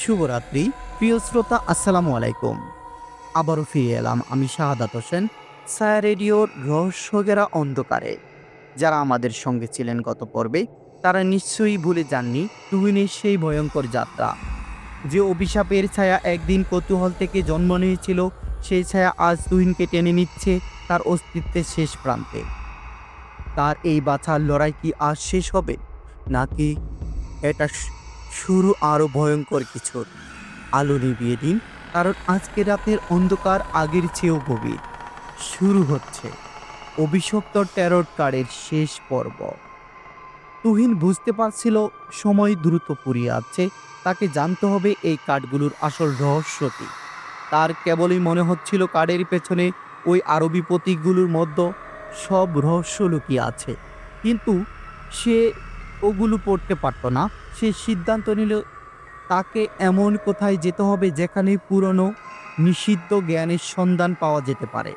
শুভরাত্রি, প্রিয় শ্রোতা, আসসালামু আলাইকুম। আবারও ফিরে এলাম আমি শাহাদাত হোসেন সায়া রেডিওর রহস্যগেরা অন্ধকারে। যারা আমাদের সঙ্গে ছিলেন গত পর্বে, তারা নিশ্চয়ই ভুলে যাননি তুহিনের সেই ভয়ঙ্কর যাত্রা। যে অভিশাপের ছায়া একদিন কৌতূহল থেকে জন্ম নিয়েছিল, সেই ছায়া আজ তুহিনকে টেনে নিচ্ছে তার অস্তিত্বের শেষ প্রান্তে। তার এই বাছার লড়াই কি আজ শেষ হবে? নাকি এটা শুরু আরও ভয়ঙ্কর কিছুর আলো নিভিয়ে দিন, কারণ আজকে রাতের অন্ধকার আগের চেয়েও গভীর। শুরু হচ্ছে অভিশপ্ত ট্যারট কার্ডের শেষ পর্ব। তুহিন বুঝতে পারছিল সময় দ্রুত ফুরিয়ে আছে তাকে জানতে হবে এই কার্ডগুলোর আসল রহস্য তার কেবলই মনে হচ্ছিল কার্ডের পেছনে ওই আরবি প্রতীকগুলোর মধ্যে সব রহস্য লুকিয়ে আছে। কিন্তু সে ওগুলো পড়তে পারতো না। সে সিদ্ধান্ত নিল, তাকে এমন কোথায় যেতে হবে যেখানে পুরনো নিষিদ্ধ জ্ঞানের সন্ধান পাওয়া যেতে পারে।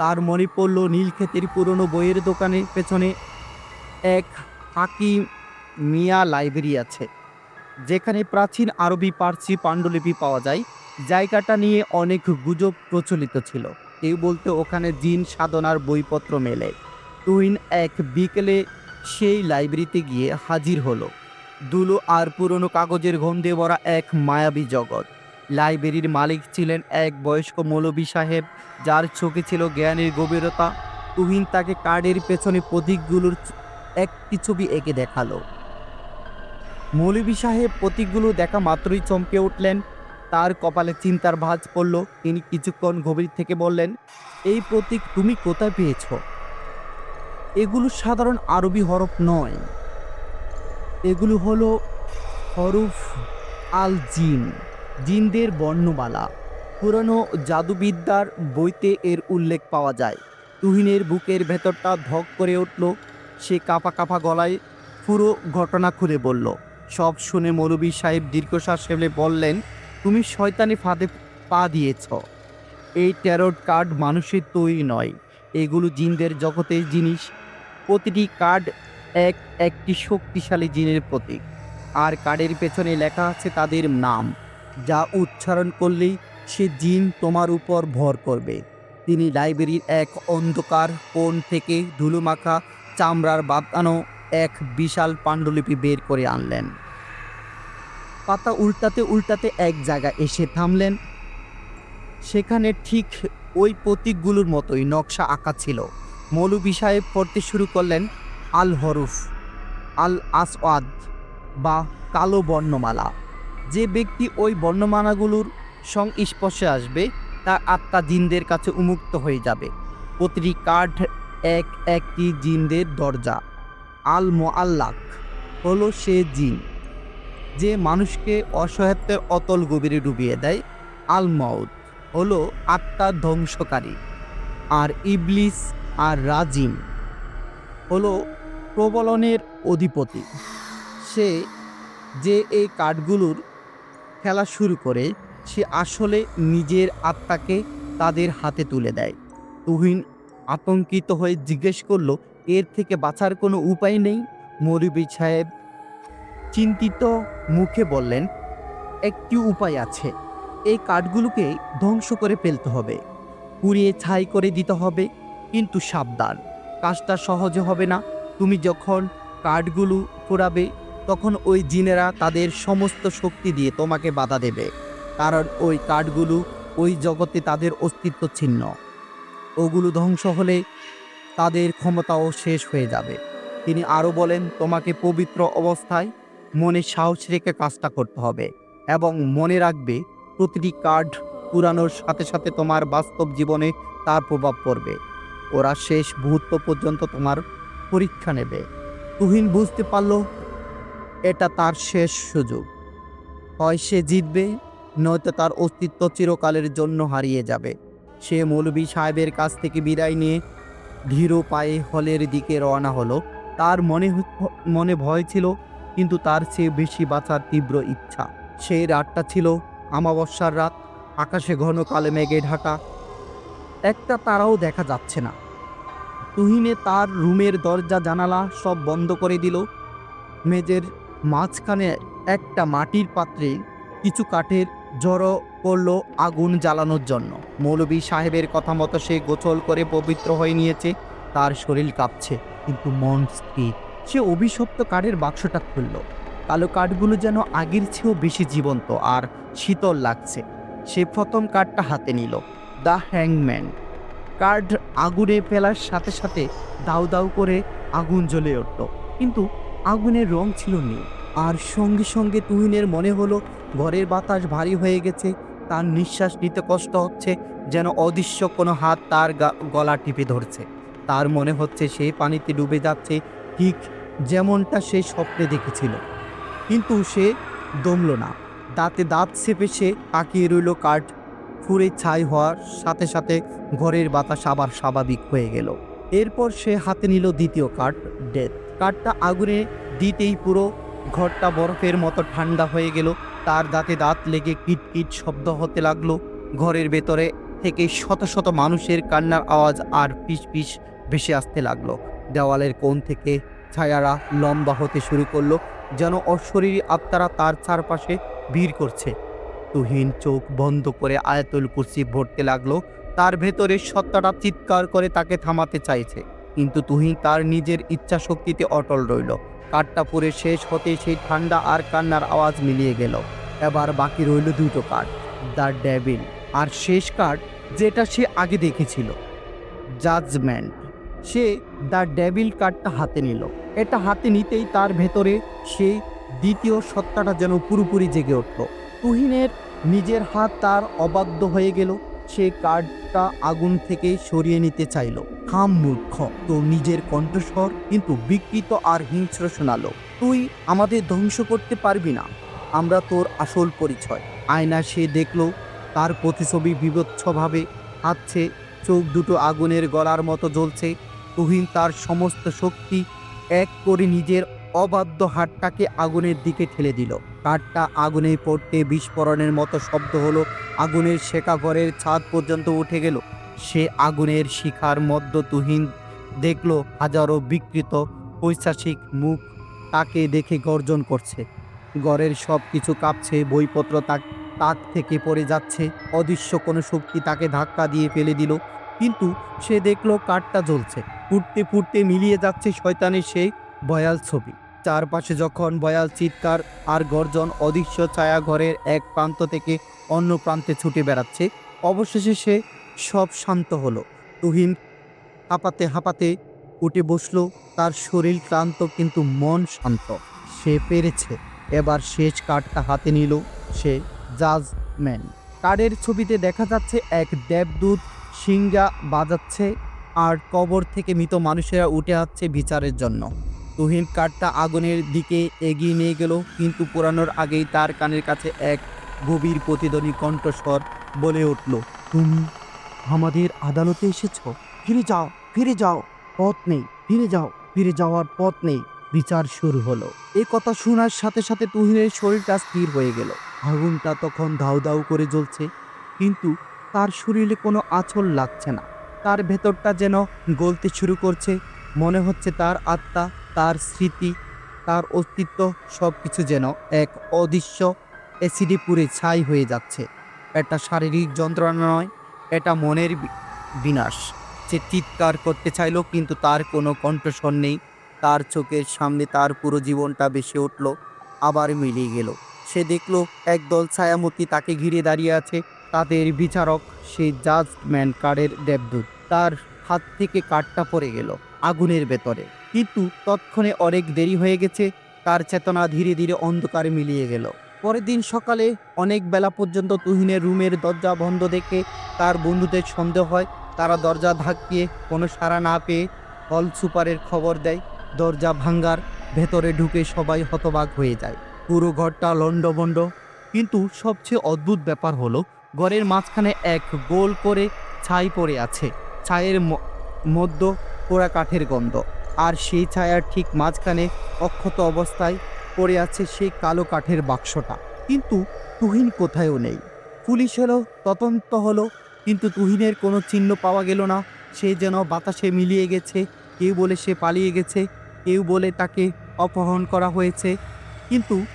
তার মনে পড়ল নীলক্ষেতের পুরনো বইয়ের দোকানের পেছনে এক হাকিম মিয়া লাইব্রেরি আছে, যেখানে প্রাচীন আরবি, পার্সি, পাণ্ডুলিপি পাওয়া যায়। জায়গাটা নিয়ে অনেক গুজব প্রচলিত ছিল। কেউ বলতে ওখানে জিন সাধনার বইপত্র মেলে। তুহিন এক বিকেলে সেই লাইব্রেরিতে গিয়ে হাজির হলো। দুলো আর পুরনো কাগজের গন্ধে ভরা এক মায়াবী জগৎ। লাইব্রেরির মালিক ছিলেন এক বয়স্ক মৌলবী সাহেব, যার চোখে ছিল জ্ঞানের গভীরতা। তুহিন তাকে কার্ডের পেছনে প্রতীকগুলোর একটি ছবি এঁকে দেখাল। মৌলবী সাহেব প্রতীকগুলো দেখা মাত্রই চমকে উঠলেন। তার কপালে চিন্তার ভাঁজ পড়ল। তিনি কিছুক্ষণ গভীর থেকে বললেন, এই প্রতীক তুমি কোথায় পেয়েছ? এগুলো সাধারণ আরবি হরফ নয়। এগুলো হলো হরফ আল জিন জিনদের বর্ণমালা। পুরনো জাদুবিদ্যার বইতে এর উল্লেখ পাওয়া যায়। তুহিনের বুকের ভেতরটা ধক করে উঠল, সে কাঁপা কাঁপা গলায় পুরো ঘটনা খুলে বলল। সব শুনে মৌলবী সাহেব দীর্ঘশ্বাস ফেলে বললেন, তুমি শয়তানি ফাঁদে পা দিয়েছ। এই ট্যারট কার্ড মানুষের তৈরি নয়। এগুলো জিনদের জগতের জিনিস। প্রতিটি কার্ড এক, একটি শক্তিশালী জিনের প্রতীক। আর কার্ডের পেছনে লেখা আছে তাদের নাম, যা উচ্চারণ করলেই সে জিন তোমার উপর ভর করবে। তিনি লাইব্রেরির এক অন্ধকার কোণ থেকে ধুলোমাখা চামড়ার বাতানো এক বিশাল পাণ্ডুলিপি বের করে আনলেন। পাতা উল্টাতে উল্টাতে এক জায়গায় এসে থামলেন। সেখানে ঠিক ওই প্রতীকগুলোর মতোই নকশা আঁকা ছিল। মৌলবী সাহেব পড়তে শুরু করলেন আল হরুফ আল আসওয়াদ বা কালো বর্ণমালা। যে ব্যক্তি ওই বর্ণমালাগুলোর সংস্পর্শে আসবে, তার আত্মা জিনদের কাছে উন্মুক্ত হয়ে যাবে। প্রতিটি কাঠ এক একটি জিনদের দরজা। আল মোয়াল্লাক হলো সে জিন, যে মানুষকে অসহায়ত্বের অতল গভীরে ডুবিয়ে দেয়। আল মাউদ হলো আত্মার ধ্বংসকারী। আর ইবলিস আর রাজিম হলো প্রবলনের অধিপতি। সে যে এই কার্ডগুলোর খেলা শুরু করে, সে আসলে নিজের আত্মাকে তাদের হাতে তুলে দেয়। তুহিন আতঙ্কিত হয়ে জিজ্ঞেস করল, এর থেকে বাঁচার কোনো উপায় নেই? মৌলবী সাহেব চিন্তিত মুখে বললেন, একটি উপায় আছে। এই কাঠগুলোকে ধ্বংস করে ফেলতে হবে। পুড়িয়ে ছাই করে দিতে হবে। কিন্তু সাবধান। কাজটা সহজে হবে না। তুমি যখন কার্ডগুলো পোড়াবে, তখন ওই জিনেরা তাদের সমস্ত শক্তি দিয়ে তোমাকে বাধা দেবে। কারণ ওই কার্ডগুলো ওই জগতে তাদের অস্তিত্ব ছিন্ন। ওগুলো ধ্বংস হলে তাদের ক্ষমতাও শেষ হয়ে যাবে। তিনি আরও বলেন, তোমাকে পবিত্র অবস্থায় মনে সাহস রেখে কাজটা করতে হবে এবং মনে রাখবে প্রতিটি কার্ড পুরানোর সাথে সাথে তোমার বাস্তব জীবনে তার প্রভাব পড়বে। ওরা শেষ মুহূর্ত পর্যন্ত তোমার পরীক্ষা নেবে। তুহিন বুঝতে পারল, এটা তার শেষ সুযোগ। হয় সে জিতবে, নয়তো তার অস্তিত্ব চিরকালের জন্য হারিয়ে যাবে। সে মৌলবী সাহেবের কাছ থেকে বিদায় নিয়ে ধীর পায়ে হলের দিকে রওনা হলো। তার মনে মনে ভয় ছিল, কিন্তু তার চেয়ে বেশি বাঁচার তীব্র ইচ্ছা। সেই রাতটা ছিল আমাবস্যার রাত, আকাশে ঘন কালে মেঘে ঢাকা। একটা তারাও দেখা যাচ্ছে না। তুহিনে তার রুমের দরজা জানালা সব বন্ধ করে দিল। মেজের মাঝখানে একটা মাটির পাত্রে কিছু কাঠের জড়ো করল আগুন জ্বালানোর জন্য। মৌলবী সাহেবের কথা মতো সে গোসল করে পবিত্র হয়ে নিয়েছে। তার শরীর কাঁপছে, কিন্তু মন স্থির। সে অভিশপ্ত কাঠের বাক্সটা খুলল। কালো কাঠগুলো যেন আগের চেয়েও বেশি জীবন্ত আর শীতল লাগছে। সে প্রথম কাঠটা হাতে নিল। দ্য হ্যাংম্যান। কাঠ আগুনে ফেলার সাথে সাথে দাউ দাউ করে আগুন জ্বলে উঠল। কিন্তু আগুনের রং ছিল নীল। আর সঙ্গে সঙ্গে তুহিনের মনে হলো, ঘরের বাতাস ভারী হয়ে গেছে। তার নিঃশ্বাস নিতে কষ্ট হচ্ছে, যেন অদৃশ্য কোনো হাত তার গলা টিপে ধরছে। তার মনে হচ্ছে সে পানিতে ডুবে যাচ্ছে, ঠিক যেমনটা সে স্বপ্নে দেখেছিল। কিন্তু সে দমল না। দাঁতে দাঁত চেপে সে তাকিয়ে রইল কাঠ ফুরে ছাই হওয়ার সাথে সাথে ঘরের বাতাস আবার স্বাভাবিক হয়ে গেল। এরপর সে হাতে নিল দ্বিতীয় কাঠ, ডেথ। কাঠটা আগুনে দিতেই পুরো ঘরটা বরফের মতো ঠান্ডা হয়ে গেল। তার দাঁতে দাঁত লেগে কিটকিট শব্দ হতে লাগল। ঘরের ভেতরে থেকে শত শত মানুষের কান্নার আওয়াজ আর পিস পিস ভেসে আসতে লাগল। দেওয়ালের কোণ থেকে ছায়ারা লম্বা হতে শুরু করল, যেন অশরীরী আত্মারা তার চারপাশে ভিড় করছে। তুহিন চোখ বন্ধ করে আয়াতুল কুরসি ভরতে লাগল। তার ভেতরে সত্তাটা চিৎকার করে তাকে থামাতে চাইছে। কিন্তু তুহিন তার নিজের ইচ্ছা শক্তিতে অটল রইল। কাঠটা পুরে শেষ হতে সেই ঠান্ডা আর কান্নার আওয়াজ মিলিয়ে গেল। এবার বাকি রইল দুটো কাঠ, দ্য ডেভিল। আর শেষ কাঠ, যেটা সে আগে দেখেছিল, জাজমেন্ট। সে দ্য ডেভিল কার্ডটা হাতে নিল। এটা হাতে নিতেই তার ভেতরে সেই দ্বিতীয় সত্তাটা যেন পুরোপুরি জেগে উঠল। তুহিনের নিজের হাত তার অবাধ্য হয়ে গেল। সে কার্ডটা আগুন থেকে সরিয়ে নিতে চাইল। থাম মূর্খ তো নিজের কণ্ঠস্বর কিন্তু বিকৃত আর হিংস্র শোনালো। তুই আমাদের ধ্বংস করতে পারবি না। আমরা তোর আসল পরিচয়। আয়না সে দেখল, তার প্রতিছবি বিভৎসভাবে হাতছে চোখ দুটো আগুনের গলার মতো জ্বলছে। তুহিন তার সমস্ত শক্তি এক করে নিজের অবাধ্য হাতটাকে আগুনের দিকে ঠেলে দিল। কাঠটা আগুনে পড়তে বিস্ফোরণের মতো শব্দ হলো। আগুনের শেখা ঘরের ছাদ পর্যন্ত উঠে গেল। সে আগুনের শিখার মধ্য তুহিন দেখল হাজারো বিকৃত পৈশাসিক মুখ তাকে দেখে গর্জন করছে। ঘরের সব কিছু কাঁপছে, বইপত্র তাক তাক থেকে পড়ে যাচ্ছে। অদৃশ্য কোনো শক্তি তাকে ধাক্কা দিয়ে ফেলে দিল। কিন্তু সে দেখল কাঠটা জ্বলছে। ফুটতে ফুটতে মিলিয়ে যাচ্ছে শয়তানের সেই বয়াল ছবি। চারপাশে যখন বয়াল চিৎকার আর গর্জন, অদৃশ্য ছায়া ঘরের এক প্রান্ত থেকে অন্য প্রান্তে ছুটে বেড়াচ্ছে। অবশেষে সে সব শান্ত হলো। তুহিন হাঁপাতে হাঁপাতে উঠে বসল। তার শরীর ক্লান্ত কিন্তু মন শান্ত। সে পেরেছে। এবার শেষ কার্ডটা হাতে নিল সে জাজম্যান। কার্ডের ছবিতে দেখা যাচ্ছে এক দেবদূত সিংহা বাজাচ্ছে আর কবর থেকে মৃত মানুষেরা উঠে আসছে বিচারের জন্য। তুহিন কাঠটা আগুনের দিকে এগিয়ে নিয়ে গেল, কিন্তু পুরানোর আগেই তার কানের কাছে এক গভীর প্রতিধ্বনি কণ্ঠস্বর বলে উঠল, তুমি আমাদের আদালতে এসেছ? ফিরে যাও ফিরে যাও, পথ নেই, ফিরে যাও, ফিরে যাওয়ার পথ নেই। বিচার শুরু হলো। এ কথা শোনার সাথে সাথে তুহিনের শরীরটা স্থির হয়ে গেল। আগুনটা তখন দাউ দাউ করে জ্বলছে, কিন্তু তার শরীরে কোনো আঁচল লাগছে না। তার ভেতরটা যেন গলতে শুরু করছে, মনে হচ্ছে তার আত্মা তার স্মৃতি, তার অস্তিত্ব সব কিছু যেন এক অদৃশ্য অ্যাসিডে পুড়ে ছাই হয়ে যাচ্ছে। এটা শারীরিক যন্ত্রণা নয়, এটা মনের বিনাশ। সে চিৎকার করতে চাইলো, কিন্তু তার কোনো কণ্ঠস্বর নেই। তার চোখের সামনে তার পুরো জীবনটা বেসে উঠল, আবার মিলিয়ে গেল। সে দেখল, একদল ছায়ামূর্তি তাকে ঘিরে দাঁড়িয়ে আছে। তাদের বিচারক সেই জাজম্যান কার্ডের দেবদূত। তার হাত থেকে কাঠটা পড়ে গেল। আগুনের ভেতরে। কিন্তু তৎক্ষণে অনেক দেরি হয়ে গেছে, তার চেতনা ধীরে ধীরে অন্ধকারে মিলিয়ে গেল। পরের দিন সকালে অনেক বেলা পর্যন্ত তুহিনের রুমের দরজা বন্ধ দেখে তার বন্ধুদের সন্দেহ হয়। তারা দরজা ধাক্কিয়ে কোনো সাড়া না পেয়ে হল সুপারের খবর দেয়, দরজা ভাঙ্গার, ভেতরে ঢুকে সবাই হতবাক হয়ে যায়। পুরো ঘরটা লণ্ডভণ্ড। কিন্তু সবচেয়ে অদ্ভুত ব্যাপার হলো, ঘরের মাঝখানে এক গোল করে ছাই পড়ে আছে। ছাইয়ের মধ্য পোড়া কাঠের গন্ধ। আর সেই ছায়ার ঠিক মাঝখানে অক্ষত অবস্থায় পড়ে আছে সেই কালো কাঠের বাক্সটা। কিন্তু তুহিন কোথায়ও নেই। পুলিশ হলো, তদন্ত হলো, কিন্তু তুহিনের কোনো চিহ্ন পাওয়া গেল না। সে যেন বাতাসে মিলিয়ে গেছে, কেউ বলে সে পালিয়ে গেছে, কেউ বলে তাকে অপহরণ করা হয়েছে। কিন্তু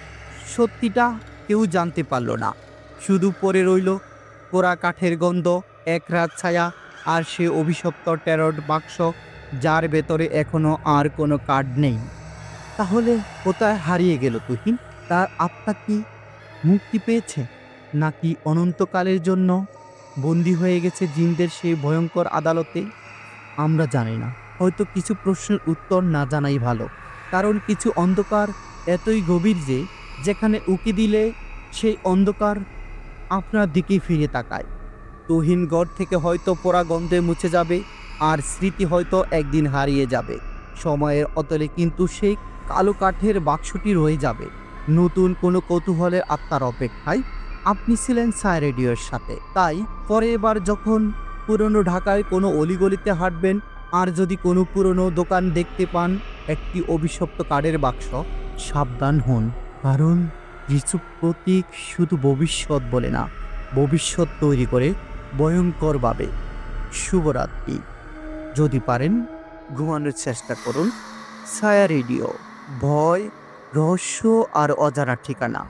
সত্যিটা কেউ জানতে পারল না। শুধু পড়ে রইল পোড়া কাঠের গন্ধ, এক রাত ছায়া, আর সে অভিশপ্ত ট্যারট বাক্স যার ভেতরে এখনও আর কোনো কার্ড নেই। তাহলে কোথায় হারিয়ে গেল তুহিন? তার আত্মা কি মুক্তি পেয়েছে? নাকি অনন্তকালের জন্য বন্দী হয়ে গেছে জিনদের সেই ভয়ঙ্কর আদালতে? আমরা জানি না। হয়তো কিছু প্রশ্নের উত্তর না জানাই ভালো। কারণ কিছু অন্ধকার এতই গভীর যে, যেখানে উকি দিলে সেই অন্ধকার আপনার দিকেই ফিরে তাকায়। তুহিন গড় থেকে হয়তো পোড়া গন্ধে মুছে যাবে। আর স্মৃতি হয়তো একদিন হারিয়ে যাবে। সময়ের অতলে কিন্তু সেই কালো কাঠের বাক্সটি রয়ে যাবে। নতুন কোনো কৌতূহলের আত্মার অপেক্ষায় আপনি ছিলেন সাই রেডিওর সাথে। তাই পরে এবার যখন পুরনো ঢাকায় কোনো অলিগলিতে হাঁটবেন আর যদি কোনো পুরনো দোকান দেখতে পান, একটি অভিশপ্ত কাঠের বাক্স, সাবধান হন। কারণ কিছু প্রতীক শুধু ভবিষ্যৎ বলে না, ভবিষ্যৎ তৈরি করে ভয়ঙ্করভাবে। শুভরাত্রি। যদি পারেন ঘুমানোর চেষ্টা করুন। ছায়া রেডিও ভয় রহস্য আর অজানা ঠিকানা।